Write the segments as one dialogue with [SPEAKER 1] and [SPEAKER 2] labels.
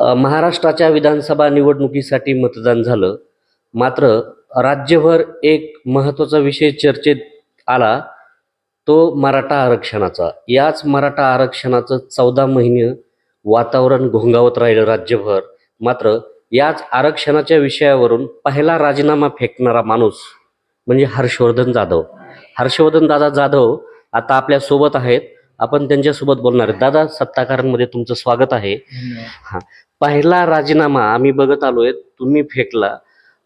[SPEAKER 1] महाराष्ट्राच्या विधानसभा निवडणुकीसाठी मतदान झालं. मात्र राज्यभर एक महत्त्वाचा विषय चर्चेत आला तो मराठा आरक्षणाचा. याच मराठा आरक्षणाचं चौदा महिने वातावरण घोंगावत राहिलं राज्यभर. मात्र याच आरक्षणाच्या विषयावरून पहिला राजीनामा फेकणारा माणूस म्हणजे हर्षवर्धन जाधव. हर्षवर्धन दादा जाधव आता आपल्यासोबत आहेत. आपण त्यांच्यासोबत बोलणार आहेत दादा सत्ताकारांमध्ये तुमचं स्वागत आहे. पहिला राजीनामा आम्ही बघत आलोय तुम्ही फेकला.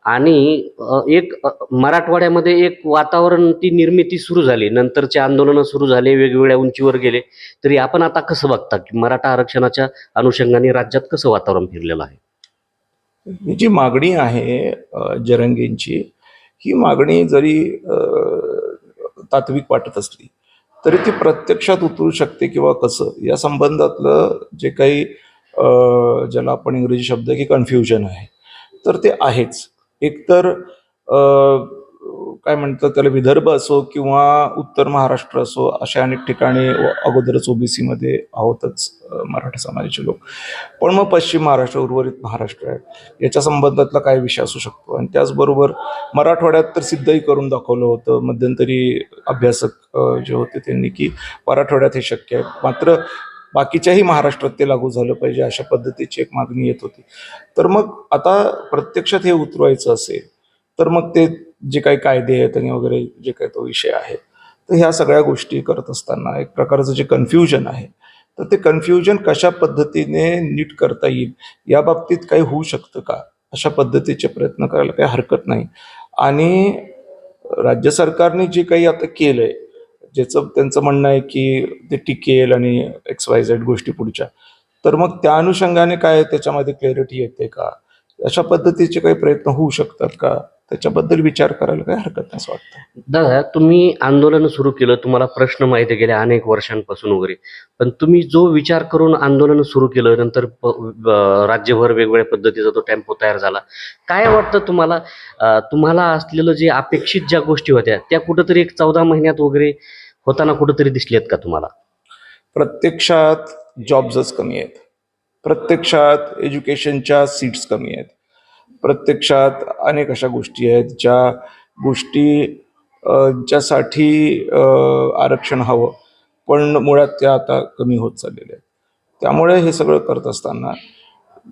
[SPEAKER 1] आणि एक मराठवाड्यामध्ये एक वातावरण ती निर्मिती सुरू झाली. नंतरचे आंदोलनं सुरू झाले वेगवेगळ्या उंचीवर गेले. तरी आपण आता कसं बघता की मराठा आरक्षणाच्या अनुषंगाने राज्यात कसं वातावरण फिरलेलं आहे?
[SPEAKER 2] ही जी मागणी आहे जरंगेंची ही मागणी जरी तात्विक वाटत असली तरी ती प्रत्यक्षात उतरू शकते किंवा कसं? या संबंधातलं जे काही ज्याला आपण इंग्रजी शब्द की कन्फ्युजन आहे. तर ते आहेच. एकतर काय म्हणतात त्याला विदर्भ असो किंवा उत्तर महाराष्ट्र असो अशा अनेक ठिकाणी अगोदरच ओबीसीमध्ये आहोतच मराठा समाजाचे लोक. पण मग पश्चिम महाराष्ट्र उर्वरित महाराष्ट्र आहे. याच्या संबंधातला काय विषय असू शकतो. आणि त्याचबरोबर मराठवाड्यात तर सिद्धही करून दाखवलं होतं मध्यंतरी अभ्यासक जे होते त्यांनी की मराठवाड्यात हे शक्य आहे. मात्र बाकीच्याही महाराष्ट्रात ते लागू झालं पाहिजे अशा पद्धतीची एक मागणी येत होती. तर मग आता प्रत्यक्षात हे उतरवायचं असेल तर मग ते जे काही कायदे आहेत आणि वगैरे जे काही तो विषय आहे तर ह्या सगळ्या गोष्टी करत असताना एक प्रकारचं जे कन्फ्युजन आहे तर ते कन्फ्युजन कशा पद्धतीने नीट करता येईल या बाबतीत काही होऊ शकतं का? अशा पद्धतीचे प्रयत्न करायला काही हरकत नाही. आणि राज्य सरकारने जे काही आता केलंय ज्याचं त्यांचं म्हणणं आहे की ते टिकेल आणि एक्स वाय झेड गोष्टी पुढच्या तर मग त्या अनुषंगाने काय त्याच्यामध्ये क्लॅरिटी येते का? अशा पद्धतीचे काही प्रयत्न होऊ शकतात का? त्याच्याबद्दल विचार करायला काही हरकत नाही असं वाटतं.
[SPEAKER 1] दादा तुम्ही आंदोलन सुरू केलं तुम्हाला प्रश्न माहिती गेल्या अनेक वर्षांपासून वगैरे. पण तुम्ही जो विचार करून आंदोलन सुरू केलं नंतर राज्यभर वेगवेगळ्या पद्धतीचा तो टेम्पो तयार झाला काय वाटतं तुम्हाला? तुम्हाला असलेलं जे अपेक्षित ज्या गोष्टी होत्या त्या कुठंतरी एक चौदा महिन्यात वगैरे होताना कुठंतरी दिसल्यात का तुम्हाला?
[SPEAKER 2] प्रत्यक्षात जॉब्सच कमी आहेत. प्रत्यक्षात एज्युकेशनच्या सीट्स कमी आहेत. प्रत्यक्षात अनेक अशा गोष्टी आहेत ज्या गोष्टी ज्यासाठी आरक्षण हवं. पण मुळात त्या आता कमी होत चाललेल्या आहेत. त्यामुळे हे सगळं करत असताना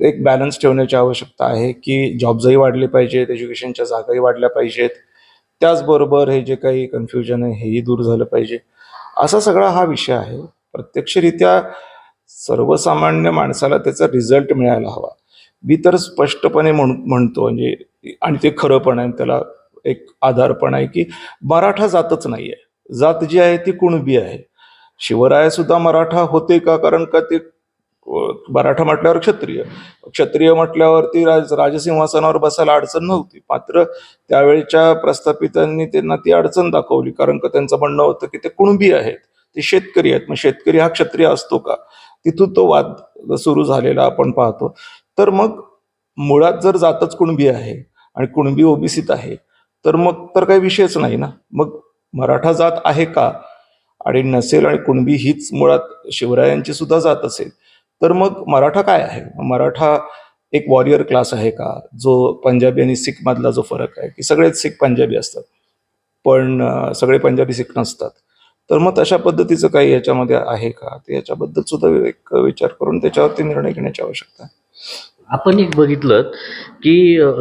[SPEAKER 2] एक बॅलन्स ठेवण्याची आवश्यकता आहे की जॉब्सही वाढले पाहिजेत एज्युकेशनच्या जागाही वाढल्या पाहिजेत. त्याचबरोबर हे जे काही कन्फ्युजन आहे हेही दूर झालं पाहिजे. असा सगळा हा विषय आहे. प्रत्यक्षरित्या सर्वसामान्य माणसाला त्याचा रिझल्ट मिळायला हवा. मी तर स्पष्टपणे म्हणतो म्हणजे आणि ते खरं पण आहे त्याला एक आधार पण आहे की मराठा जातच नाही आहे जात जी आहे ती कुणबी आहे. शिवराय सुद्धा मराठा होते का? कारण का ते मराठा म्हटल्यावर क्षत्रिय. क्षत्रिय म्हटल्यावरती राज राजसिंहासनावर बसायला अडचण नव्हती. मात्र त्यावेळेच्या प्रस्थापितांनी त्यांना ती अडचण दाखवली. कारण का त्यांचं म्हणणं होतं की ते कुणबी आहेत. ते शेतकरी आहेत. मग शेतकरी हा क्षत्रिय असतो का? तिथून तो वाद सुरू झालेला आपण पाहतो. तर मग मुळात जर जातच कुणबी आहे आणि कुणबी ओबीसीत आहे तर मग तर काही विषयच नाही ना? मग मराठा जात आहे का? आणि नसेल आणि कुणबी हीच मुळात शिवरायांची सुद्धा जात असेल तर मग मराठा काय आहे? मराठा एक वॉरियर क्लास आहे का? जो पंजाबी आणि सिख मधला जो फरक आहे की सगळेच सिख पंजाबी असतात पण सगळे पंजाबी सिख नसतात. तर मग तशा पद्धतीचं काही याच्यामध्ये आहे का? ते याच्याबद्दल सुद्धा एक विचार करून त्याच्यावरती निर्णय घेण्याची आवश्यकता आहे.
[SPEAKER 1] आपण एक बघितलं की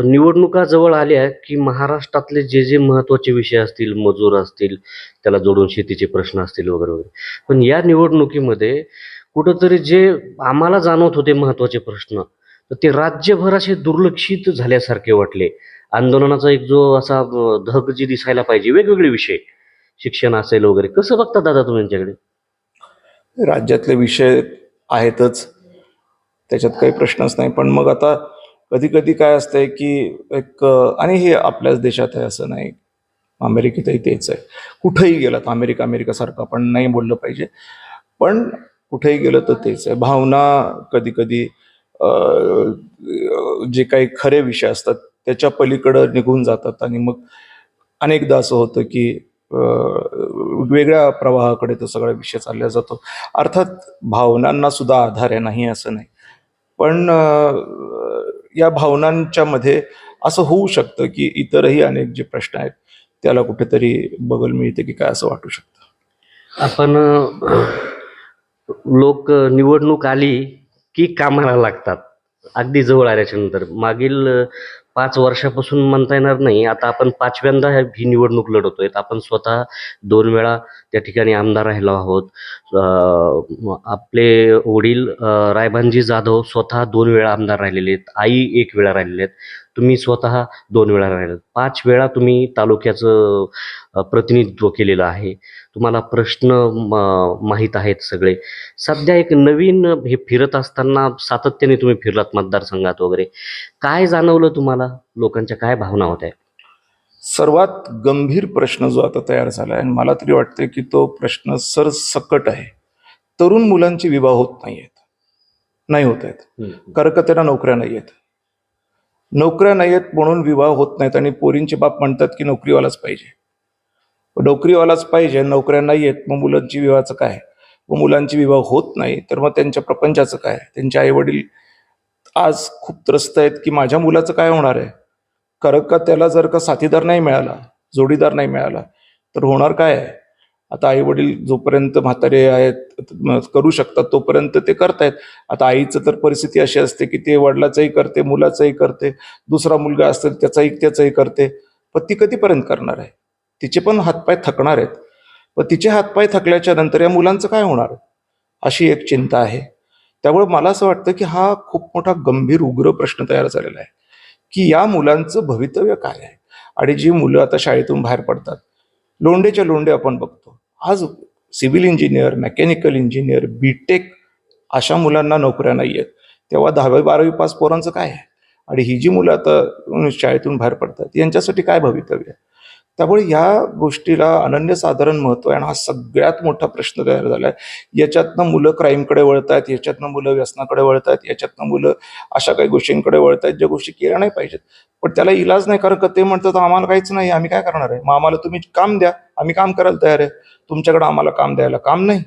[SPEAKER 1] निवडणुका जवळ आल्या की महाराष्ट्रातले जे जे महत्त्वाचे विषय असतील मजूर असतील त्याला जोडून शेतीचे प्रश्न असतील वगैरे वगैरे. पण या निवडणुकीमध्ये कुठंतरी जे आम्हाला जाणवत होते महत्त्वाचे प्रश्न तर ते राज्यभर असे दुर्लक्षित झाल्यासारखे वाटले. आंदोलनाचा एक जो असा धग जी दिसायला पाहिजे वेगवेगळे विषय. शिक्षण असेल वगैरे कसं बघता दादा तुम्ही यांच्याकडे?
[SPEAKER 2] राज्यातले विषय आहेतच त्याच्यात काही प्रश्नच नाही. पण मग आता कधी कधी काय असतंय की एक आणि हे आपल्याच देशात आहे असं नाही. अमेरिकेतही तेच आहे. कुठेही गेलं तर अमेरिका अमेरिकासारखं आपण नाही बोललं पाहिजे. पण कुठेही गेलं तर तेच आहे. भावना कधी कधी जे काही खरे विषय असतात त्याच्या पलीकडं निघून जातात. आणि मग अनेकदा असं होतं की वेगळ्या प्रवाहाकडे तो सगळा विषय चालला जातो. अर्थात भावनांना सुद्धा आधार आहे नाही असं नाही. पण या भावनांच्या मध्ये असं होऊ शकतं की इतरही अनेक जे प्रश्न आहेत त्याला कुठेतरी बगल मिळते की काय असं वाटू शकतं?
[SPEAKER 1] आपण लोक निवडणूक आली की कामाला लागतात. अगदी जवळ आल्याच्यानंतर. मागील पाच वर्षापासून म्हणता येणार नाही. आता आपण पाचव्यांदा ही निवडणूक लढवतोय. आपण स्वतः दोन वेळा त्या ठिकाणी आमदार राहिलो आहोत. आपले वडील रायबानजी जाधव स्वतः दोन वेळा आमदार राहिलेले आहेत. आई एक वेळा राहिलेले आहेत. तुम्ही स्वतः दोन वेळा राहिले पाच वेळा तुम्ही तालुक्याचं प्रतिनिधित्व केलेलं आहे. तुम्हाला प्रश्न माहीत आहेत सगळे. सध्या एक नवीन हे फिरत असताना सातत्याने तुम्ही फिरलात मतदारसंघात वगैरे. काय जाणवलं तुम्हाला? लोकांच्या काय भावना होत्या?
[SPEAKER 2] सर्वात गंभीर प्रश्न जो आता तयार झाला आहे आणि मला तरी वाटतं की तो प्रश्न सरसकट आहे. तरुण मुलांचे विवाह होत नाही आहेत नाही होत आहेत. कारण का त्यांना नोकऱ्या नाही आहेत नोकऱ्या नाही आहेत म्हणून विवाह होत नाहीत आणि पोरींचे बाप म्हणतात की नोकरीवालाच पाहिजे. नोकरीवालाच पाहिजे नोकऱ्या नाही आहेत मग मुलांची विवाहाचं काय मग मुलांची विवाह होत नाही तर मग त्यांच्या प्रपंचाचं काय त्यांचे आई वडील आज खूप त्रस्त आहेत की माझ्या मुलाचं काय होणार आहे? कारण का त्याला जर का साथीदार नाही मिळाला जोडीदार नाही मिळाला तर होणार काय आहे? आता आई वडील जोपर्यंत म्हातारे आहेत करू शकतात तोपर्यंत ते करतायत. आता आईचं तर परिस्थिती अशी असते की ते वडिलाचंही करते मुलाचंही करते दुसरा मुलगा असेल त्याचाही त्याचंही करते. पण ती कधीपर्यंत करणार आहे? तिचे पण हातपाय थकणार आहेत. पण तिचे हातपाय थकल्याच्या नंतर या मुलांचं काय होणार? अशी एक चिंता आहे. त्यामुळे मला असं वाटतं की हा खूप मोठा गंभीर उग्र प्रश्न तयार झालेला आहे. की या मुलांचं भवितव्य काय आहे? आणि जी मुलं आता शाळेतून बाहेर पडतात लोंडेच्या लोंडे आपण बघतो. आज civil engineer mechanical engineer B Tech अशा मुलांना नोकऱ्या नाही आहेत. तेव्हा दहावी बारावी पास पोरांचं काय आहे? आणि ही जी मुलं आता शाळेतून बाहेर पडतात यांच्यासाठी काय भवितव्य आहे? त्यामुळे ह्या गोष्टीला अनन्यसाधारण महत्त्व आहे आणि हा सगळ्यात मोठा प्रश्न तयार झाला आहे याच्यातनं मुलं क्राईमकडे वळत आहेत याच्यातनं मुलं व्यसनाकडे वळत आहेत याच्यातनं मुलं अशा काही गोष्टींकडे वळत आहेत ज्या गोष्टी केल्या नाही पाहिजेत. पण त्याला इलाज नाही कारण का ते म्हणतात आम्हाला काहीच नाही आम्ही काय करणार आहे? मग आम्हाला तुम्ही काम द्या आम्ही काम करायला तयार आहे. तुमच्याकडे आम्हाला काम द्यायला काम नाही.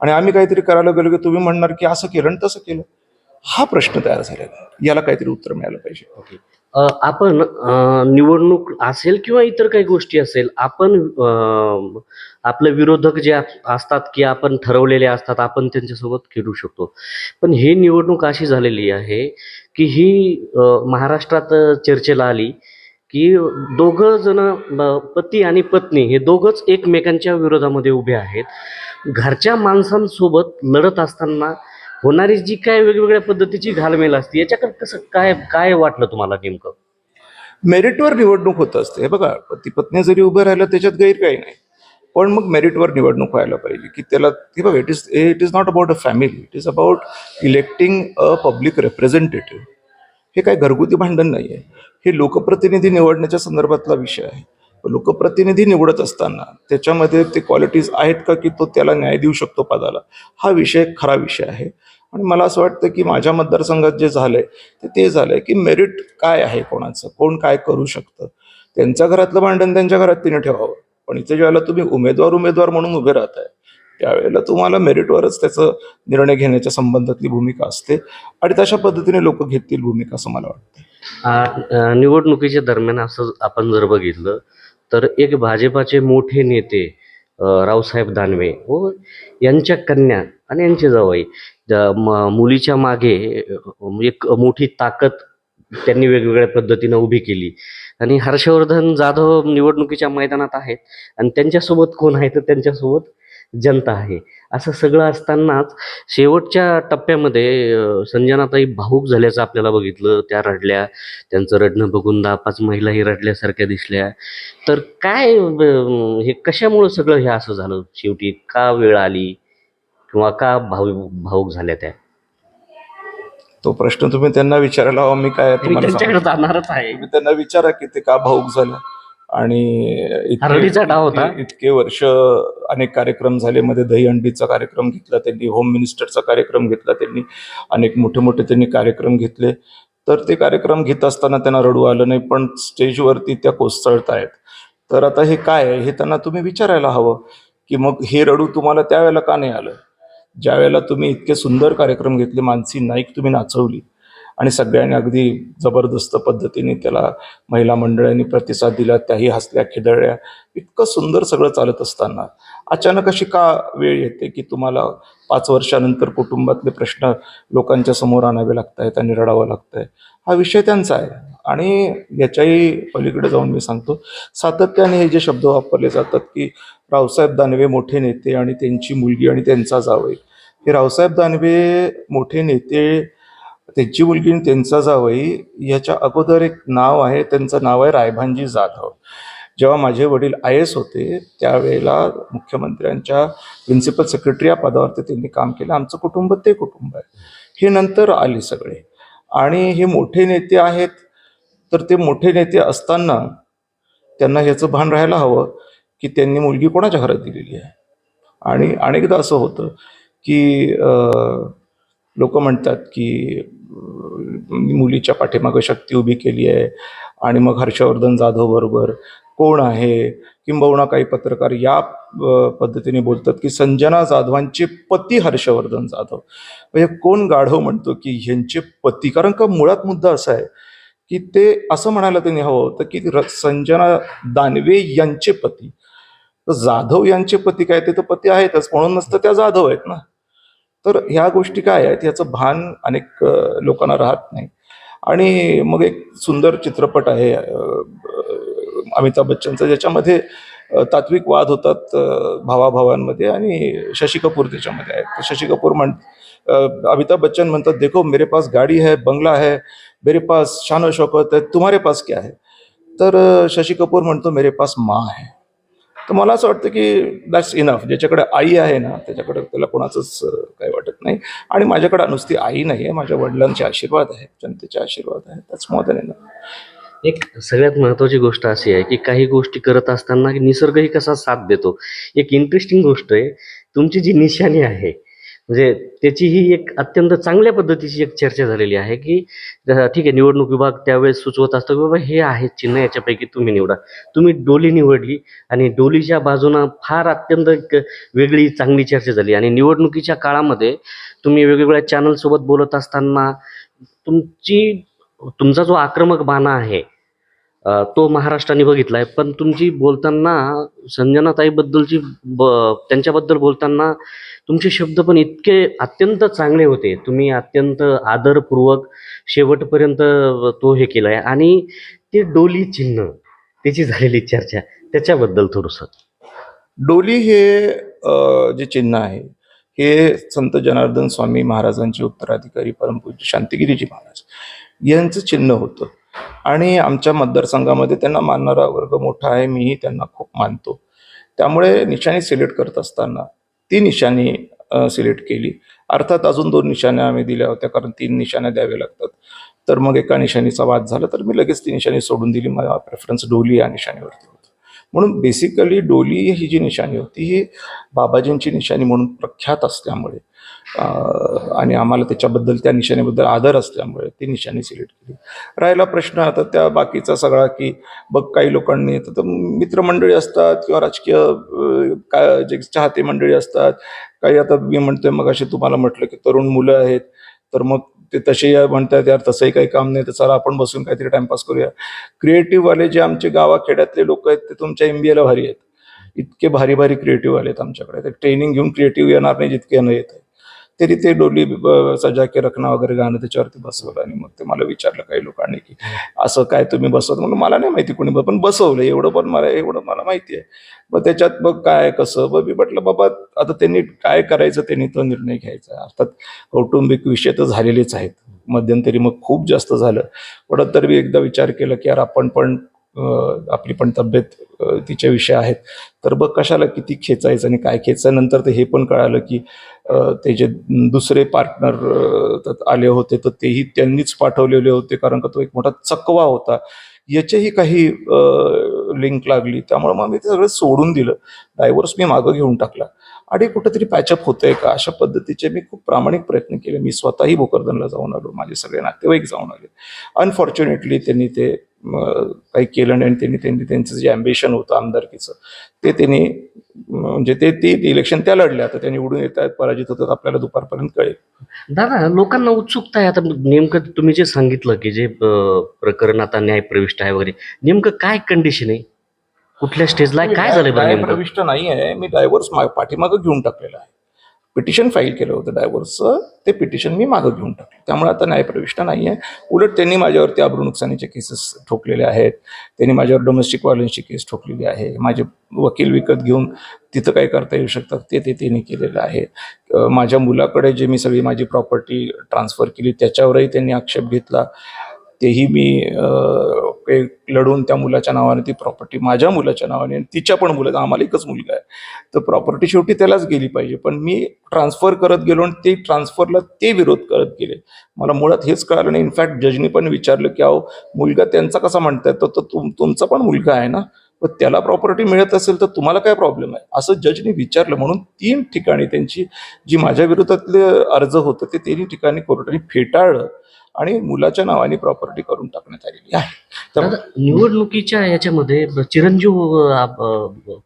[SPEAKER 2] आणि आम्ही काहीतरी करायला गेलो की तुम्ही म्हणणार की असं केलं आणि तसं केलं. हा प्रश्न तयार झालेला याला काहीतरी उत्तर मिळालं पाहिजे.
[SPEAKER 1] ओके. आपण निवडणूक असेल किंवा इतर काही गोष्टी असेल आपण आपले विरोधक जे असतात की आपण ठरवलेले असतात आपण त्यांच्यासोबत खेळू शकतो. पण ही निवडणूक अशी झालेली आहे की ही महाराष्ट्रात चर्चेला आली की दोघं जण पती आणि पत्नी हे दोघंच एकमेकांच्या विरोधामध्ये उभे आहेत. घरच्या माणसांसोबत लढत असताना होणारी जी काय वेगवेगळ्या पद्धतीची घालमेल असते याच्याकडे कसं काय काय वाटलं तुम्हाला नेमकं?
[SPEAKER 2] मेरिटवर निवडणूक होत असते. हे बघा पती पत्नी जरी उभं राहिलं त्याच्यात गैर काही नाही. पण मग मेरिटवर निवडणूक व्हायला पाहिजे की त्याला की बघा it is it is not about a family it is about electing a public representative हे काय घरगुती भांडण नाही आहे हे लोकप्रतिनिधी निवडण्याच्या संदर्भातला विषय आहे. लोकप्रतिनिधी निवडत असताना त्याच्यामध्ये ते क्वालिटीज आहेत का की तो त्याला न्याय देऊ शकतो पदाला? हा विषय खरा विषय आहे. आणि मला असं वाटतं की माझ्या मतदारसंघात जे झालंय ते ते झालंय की मेरिट काय आहे कोणाचं? कोण काय करू शकतं? त्यांच्या घरातलं भांडण त्यांच्या घरात तिने ठेवावं. पण इथे ज्यावेळेला तुम्ही उमेदवार उमेदवार म्हणून उभे राहताय त्यावेळेला तुम्हाला मेरिटवरच त्याचं निर्णय घेण्याच्या संबंधातली भूमिका असते आणि तशा पद्धतीने लोक घेतील भूमिका असं मला वाटतं.
[SPEAKER 1] निवडणुकीच्या दरम्यान असं आपण जर बघितलं तर एक भाजपाचे मोठे नेते रावसाहेब दानवे व यांच्या कन्या आणि यांचे जावई मुलीच्या मागे म्हणजे एक मोठी ताकद त्यांनी वेगवेगळ्या पद्धतीनं उभी केली. आणि हर्षवर्धन जाधव निवडणुकीच्या मैदानात आहेत. आणि त्यांच्यासोबत कोण आहे तर त्यांच्यासोबत जनता आहे. असं सगळं असतानाच शेवटच्या टप्प्यामध्ये संजनाताई भाऊक झाल्याचं आपल्याला बघितलं. त्या रडल्या. त्यांचं रडणं बघून दहा पाच महिलाही रडल्यासारख्या दिसल्या. तर काय हे कशामुळं सगळं हे असं झालं? शेवटी का वेळ आली? किंवा का भाऊ भाऊक झाल्या त्या?
[SPEAKER 2] तो प्रश्न तुम्ही त्यांना विचारायला हवा मी काय
[SPEAKER 1] मी
[SPEAKER 2] तुम्हाला
[SPEAKER 1] त्यांच्याकडे
[SPEAKER 2] सांगू?
[SPEAKER 1] जाणारच आहे.
[SPEAKER 2] तुम्ही त्यांना विचारा की ते का भाऊक झालं. आणि इतके-
[SPEAKER 1] डाव होता.
[SPEAKER 2] इतके- इतके वर्ष अनेक कार्यक्रम झाले. मध्ये दहीहंडीचा कार्यक्रम घेतला त्यांनी होम मिनिस्टरचा कार्यक्रम घेतला त्यांनी अनेक मोठे मोठे त्यांनी कार्यक्रम घेतले. तर ते कार्यक्रम घेत असताना त्यांना रडू आलं नाही पण स्टेजवरती त्या कोसळत आहेत तर आता हे काय आहे हे त्यांना तुम्ही विचारायला हवं की मग हे रडू तुम्हाला त्यावेळेला का नाही आलं? ज्या वेळेला तुम्ही इतके सुंदर कार्यक्रम घेतले मानसी नाईक तुम्ही नाचवली. आणि सगळ्यांनी अगदी जबरदस्त पद्धतीने त्याला महिला मंडळांनी प्रतिसाद दिला त्याही हसल्या खिदळल्या. इतकं सुंदर सगळं चालत असताना अचानक अशी का वेळ येते की तुम्हाला पाच वर्षानंतर कुटुंबातले प्रश्न लोकांच्या समोर आणावे लागत आहेत आणि रडावं लागतंय? आहे हा विषय त्यांचा आहे. आणि याच्याही पलीकडे जाऊन मी सांगतो. सातत्याने हे जे शब्द वापरले जातात की रावसाहेब दानवे मोठे नेते आणि त्यांची मुलगी आणि त्यांचा जावई. हे रावसाहेब दानवे मोठे नेते त्यांची मुलगी आणि त्यांचा जावई याच्या अगोदर एक नाव आहे त्यांचं नाव आहे रायभानजी जाधव. जेव्हा माझे वडील आय एस होते त्यावेळेला मुख्यमंत्र्यांच्या प्रिन्सिपल सेक्रेटरी या पदावरती त्यांनी काम केलं. आमचं कुटुंब ते कुटुंब आहे. हे नंतर आले सगळे. आणि हे मोठे नेते आहेत तर ते मोठे नेते असताना त्यांना ह्याचं भान राहायला हवं की त्यांनी मुलगी कोणाच्या घरात दिलेली आहे? आणि अनेकदा असं होतं की लोक म्हणतात की मुलीच्या पाठीमागं शक्ती उभी केली आहे आणि मग हर्षवर्धन जाधव बरोबर कोण आहे? किंबहुना काही पत्रकार या पद्धतीने बोलतात की संजना जाधवांचे पती हर्षवर्धन जाधव. म्हणजे कोण गाढव म्हणतो की ह्यांचे पती? कारण का मुळात मुद्दा असा आहे की ते असं म्हणायला त्यांनी हवं होतं की संजना दानवे यांचे पती. तर जाधव यांचे पती काय? ते तर पती आहेतच म्हणूनच तर त्या जाधव आहेत ना. तर ह्या गोष्टी काय आहेत? याचं भान अनेक लोकांना राहत नाही. आणि मग एक सुंदर चित्रपट आहे अमिताभ बच्चनचा ज्याच्यामध्ये तात्विक वाद होतात भावाभावांमध्ये आणि शशी कपूर त्याच्यामध्ये आहे तर शशी कपूर म्हण अमिताभ बच्चन म्हणतात देखो मेरे पास गाडी है बंगला है मेरे पास शान शौकत है तुम्हारे पास क्या है? तर शशी कपूर म्हणतो मेरे पास माँ है। तर मला असं वाटतं की दॅट्स इनफ ज्याच्याकडे आई आहे ना त्याच्याकडे त्याला कोणाचंच काही वाटत नाही. आणि माझ्याकडे नुसती आई नाही आहे माझ्या वडिलांचे आशीर्वाद आहे जनतेचे आशीर्वाद आहे त्याच मोर दॅन इनफ
[SPEAKER 1] एक सगळ्यात महत्वाची गोष्ट अशी आहे की काही गोष्टी करत असताना की निसर्गही कसा साथ देतो? एक इंटरेस्टिंग गोष्ट आहे तुमची जी निशाणी आहे म्हणजे त्याची ही एक अत्यंत चांगल्या पद्धतीची एक चर्चा झालेली आहे की ठीक आहे निवडणूक विभाग त्यावेळेस सुचवत असतो की बाबा हे आहे चिन्ह याच्यापैकी तुम्ही निवडा. तुम्ही डोली निवडली आणि डोलीच्या बाजूनं फार अत्यंत एक वेगळी चांगली चर्चा झाली. आणि निवडणुकीच्या काळामध्ये तुम्ही वेगवेगळ्या चॅनलसोबत बोलत असताना तुमची तुमचा जो आक्रमक बाणा आहे तो महाराष्ट्राने बघितला आहे पण तुमची बोलताना संजनाताईबद्दलची ब त्यांच्याबद्दल बोलताना तुमचे शब्द पण इतके अत्यंत चांगले होते. तुम्ही अत्यंत आदरपूर्वक शेवटपर्यंत तो हे केला आहे आणि ते डोली चिन्ह त्याची झालेली चर्चा त्याच्याबद्दल थोडंसं.
[SPEAKER 2] डोली हे जे चिन्ह आहे हे संत जनार्दन स्वामी महाराजांचे उत्तराधिकारी परमपूज्य शांतिगिरीजी महाराज यांचं चिन्ह होतं. आणि आमच्या मतदारसंघामध्ये त्यांना मानणारा वर्ग मोठा आहे मीही त्यांना खूप मानतो. त्यामुळे निशाणी सिलेक्ट करत असताना ती निशाणी सिलेक्ट केली. अर्थात अजून दोन निशाण्या आम्ही दिल्या होत्या कारण तीन निशाण्या द्याव्या लागतात. तर मग एका निशाणीचा वाद झाला तर मी लगेच ती निशाणी सोडून दिली. माझा प्रेफरन्स डोली या निशाणीवरती होता. म्हणून बेसिकली डोली ही जी निशाणी होती ही बाबाजींची निशाणी म्हणून प्रख्यात असल्यामुळे अं, आणि आम्हाला त्याच्याबद्दल त्या निशाणीबद्दल आदर असल्यामुळे ती निशाणी सिलेक्ट केली. राहिला प्रश्न आता त्या बाकीचा सगळा की बघ काही लोकांनी तर मित्रमंडळी असतात किंवा राजकीय काय जे चाहते मंडळी असतात काही आता मी म्हणतोय मग असे तुम्हाला म्हटलं की तरुण मुलं आहेत तर मग ते तसे म्हणतात यार तसंही काही काम नाही तर चला आपण बसून काहीतरी टाइमपास करूया. क्रिएटिव्ह वाले जे आमचे गावाखेड्यातले लोक आहेत ते तुमच्या एम बी एला भारी आहेत. इतके भारी भारी क्रिएटिव्ह आले आहेत आमच्याकडे. ट्रेनिंग घेऊन क्रिएटिव्ह येणार नाही जितके येणं येत आहे तरी ते डोली सजा के रखना वगैरे गाणं त्याच्यावरती बसवलं आणि मग ते मला विचारलं काही लोकांनी की असं काय तुम्ही बसवत? म्हणून मला नाही माहिती कोणी पण बसवलं. एवढं पण मला एवढं मला माहिती आहे. मग त्याच्यात मग काय कसं? मग मी म्हटलं बाबा आता त्यांनी काय करायचं? त्यांनी तो निर्णय घ्यायचा. अर्थात कौटुंबिक विषय तर झालेलेच आहेत. मध्यंतरी मग खूप जास्त झालं. पण तर मी एकदा विचार केला की यार आपण पण आपली पण तब्येत अं, तिचे विषय आहेत. तर बघ कशाला किती खेचायचं आणि काय खेचायचं. नंतर ते हे पण कळालं की ते जे दुसरे पार्टनर आले होते तर तेही त्यांनीच पाठवलेले होते. कारण का तो एक मोठा चकवा होता. याचेही काही लिंक लागली. त्यामुळे मग मी ते सगळं सोडून दिलं. डायव्हर्स मी मागं घेऊन टाकला. आणि कुठेतरी पॅचअप होतंय का? अशा पद्धतीचे मी खूप प्रामाणिक प्रयत्न केले. मी स्वतःही भोकरदनला जाऊन आलो. माझे सगळे नातेवाईक जाऊन आले. अनफॉर्च्युनेटली त्यांनी ते काही केलं नाही आणि त्यांनी त्यांनी त्यांचं जे अम्बिशन होतं आमदारकीचं ते त्यांनी म्हणजे ते ते इलेक्शन त्या लढल्या. आता त्या निवडून येत आहेत पराजित होतात आपल्याला दुपारपर्यंत कळेल.
[SPEAKER 1] दादा लोकांना उत्सुकता आहे. आता नेमकं तुम्ही जे सांगितलं की जे प्रकरण आता न्याय प्रविष्ट आहे वगैरे नेमकं काय कंडिशन आहे? कुठल्या स्टेजला काय नेमकं?
[SPEAKER 2] प्रविष्ट नाही आहे मी डायव्हर्स पाठीमागं घेऊन टाकलेलं आहे. पिटिशन फाईल केलं होतं डायव्हर्सचं ते पिटिशन मी मागं घेऊन टाकलं. त्यामुळे आता न्यायप्रविष्ट नाही आहे उलट त्यांनी माझ्यावरती अब्रू नुकसानीचे केसेस ठोकलेले आहेत. त्यांनी माझ्यावर डोमेस्टिक व्हायलन्सची केस ठोकलेली आहे. माझे वकील विकत घेऊन तिथं काय करता येऊ शकतात ते ते त्यांनी केलेलं आहे. माझ्या मुलाकडे जे मी सगळी माझी प्रॉपर्टी ट्रान्सफर केली त्याच्यावरही त्यांनी आक्षेप घेतला. तेही मी एक लढून त्या मुलाच्या नावाने ती प्रॉपर्टी माझ्या मुलाच्या नावाने आणि तिच्या पण मुलाचा आम्हाला एकच मुलगा आहे. तर प्रॉपर्टी शेवटी त्यालाच गेली पाहिजे. पण मी ट्रान्सफर करत गेलो आणि ते ट्रान्सफरला ते विरोध करत गेले. मला मुळात हेच कळालं नाही. इनफॅक्ट जजनी पण विचारलं की अहो मुलगा त्यांचा कसा म्हणताय तर तो तुम तुमचा पण मुलगा आहे ना? पण त्याला प्रॉपर्टी मिळत असेल तर तुम्हाला काय प्रॉब्लेम आहे? असं जजने विचारलं. म्हणून तीन ठिकाणी त्यांची जी माझ्या विरोधातले अर्ज होतं ते तिन्ही ठिकाणी कोर्टाने फेटाळलं. आणि मुलाच्या नावाने प्रॉपर्टी करून टाकण्यात आलेली आहे. तर
[SPEAKER 1] निवडणुकीच्या याच्यामध्ये चिरंजीव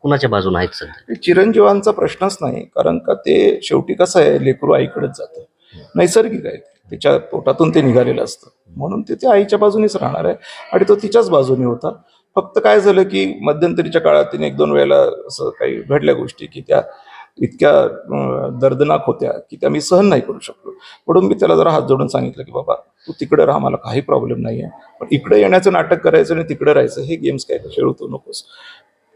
[SPEAKER 1] कुणाच्या बाजूने आहेत सध्या?
[SPEAKER 2] चिरंजीवांचा प्रश्नच नाही कारण का ते शेवटी कसं आहे लेकरू आईकडेच जातं. नैसर्गिक आहे. तिच्या पोटातून ते निघालेलं असतं. म्हणून ते ते आईच्या बाजूनेच राहणार आहे आणि तो तिच्याच बाजूने होता. फक्त काय झालं की मध्यंतरीच्या काळात तिने एक दोन वेळेला असं काही घडल्या गोष्टी की त्या इतक्या दर्दनाक होत्या की त्या मी सहन नाही करू शकलो. म्हणून मी त्याला जरा हात जोडून सांगितलं की बाबा तू तिकडे राहा मला काही प्रॉब्लेम नाही आहे पण इकडे येण्याचं नाटक करायचं आणि तिकडे राहायचं हे गेम्स काय खेळू तू नकोस.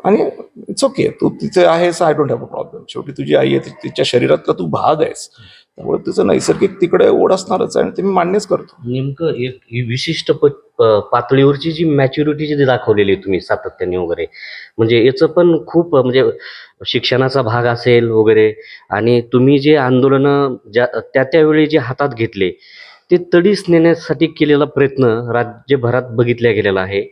[SPEAKER 2] आणि इट्स ओके तू तिथे आहेस I don't have a problem शेवटी तुझी आई आहे तिच्या शरीरातला तू भाग आहेस. त्यामुळे तुझं नैसर्गिक तिकडे ओढ असणारच आहे आणि ते मी मान्यच करतो.
[SPEAKER 1] नेमकं एक ही विशिष्ट प- पातळीवरची जी मॅच्युरिटी जी दाखवलेली आहे तुम्ही सातत्याने वगैरे. म्हणजे याचं पण खूप म्हणजे शिक्षणाचा भाग असेल वगैरे आणि तुम्ही जे आंदोलनं ज्या त्या त्यावेळी जे हातात घेतले ते तडीस नेण्यासाठी केलेला प्रयत्न राज्यभरात बघितला गेलेला आहे.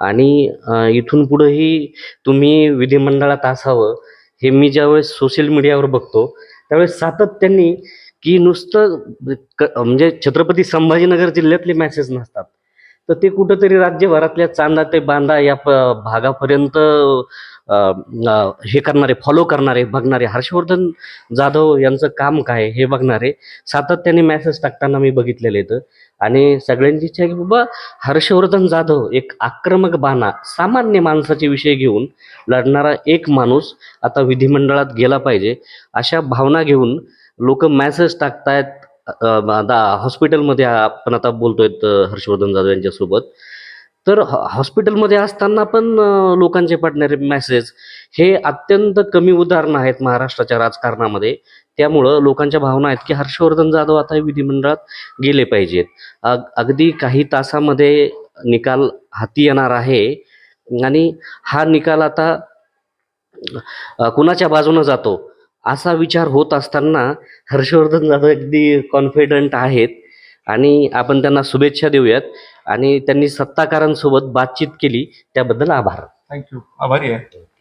[SPEAKER 1] आणि इथून पुढंही तुम्ही विधिमंडळात असावं हे मी ज्यावेळेस सोशल मीडियावर बघतो त्यावेळेस सातत्याने की नुसतं क- म्हणजे छत्रपती संभाजीनगर जिल्ह्यातले मॅसेज नसतात. तर ते कुठंतरी राज्यभरातल्या चांदा ते बांदा या प भागापर्यंत हे करणारे फॉलो करणारे बघणारे हर्षवर्धन जाधव यांचं काम काय हे बघणारे सातत्याने मॅसेज टाकताना मी बघितलेले आहेत. आणि सगळ्यांची इच्छा आहे की बाबा हर्षवर्धन जाधव एक आक्रमक बाणा सामान्य माणसाचे विषय घेऊन लढणारा एक माणूस आता विधिमंडळात गेला पाहिजे अशा भावना घेऊन लोक मॅसेज टाकतायत आता हॉस्पिटलमध्ये आपण आता बोलतोय हर्षवर्धन जाधव यांच्यासोबत. तर हॉ- हॉस्पिटलमध्ये असताना पण लोकांचे पडणारे मेसेज हे अत्यंत कमी उदाहरणं आहेत महाराष्ट्राच्या राजकारणामध्ये. त्यामुळं लोकांच्या भावना आहेत की हर्षवर्धन जाधव आता विधिमंडळात गेले पाहिजेत. अग- अगदी काही तासामध्ये निकाल हाती येणार आहे आणि हा निकाल आता कुणाच्या बाजूनं जातो? असा विचार होत असताना हर्षवर्धन जाधव अगदी कॉन्फिडंट आहेत आणि आपण त्यांना शुभेच्छा देऊयात. आणि त्यांनी सत्ताकारांसोबत बातचीत केली. त्याबद्दल आभार.
[SPEAKER 2] थँक्यू आभारी आहे.